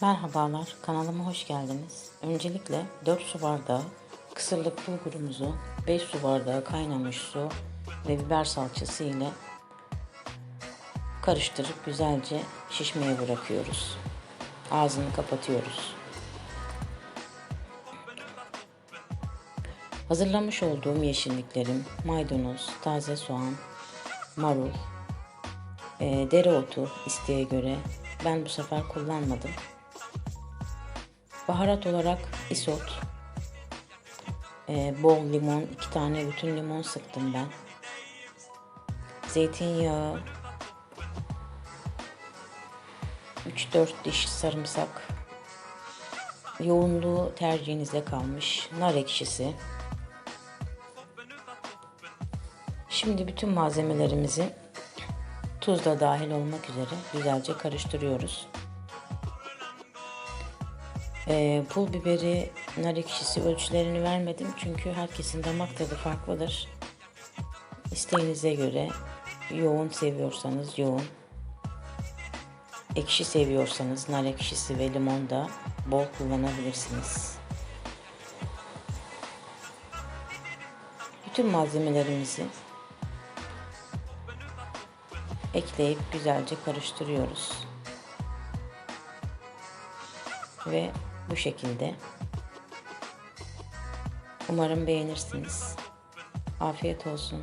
Merhabalar, kanalıma hoş geldiniz. Öncelikle 4 su bardağı kısırlık bulgurumuzu 5 su bardağı kaynamış su ve biber salçası ile karıştırıp güzelce şişmeye bırakıyoruz. Ağzını kapatıyoruz. Hazırlamış olduğum yeşilliklerim maydanoz, taze soğan, marul, e, dereotu isteğe göre. Ben bu sefer kullanmadım. Baharat olarak isot, e, bol limon, iki tane bütün limon sıktım ben. Zeytinyağı, 3-4 diş sarımsak, yoğunluğu tercihinize kalmış, nar ekşisi. Şimdi bütün malzemelerimizi tuz da dahil olmak üzere güzelce karıştırıyoruz. Ee, pul biberi, nar ekşisi ölçülerini vermedim çünkü herkesin damak tadı farklıdır. İsteğinize göre yoğun seviyorsanız yoğun, ekşi seviyorsanız nar ekşisi ve limon da bol kullanabilirsiniz. Bütün malzemelerimizi ekleyip güzelce karıştırıyoruz. Ve bu şekilde. Umarım beğenirsiniz. Afiyet olsun.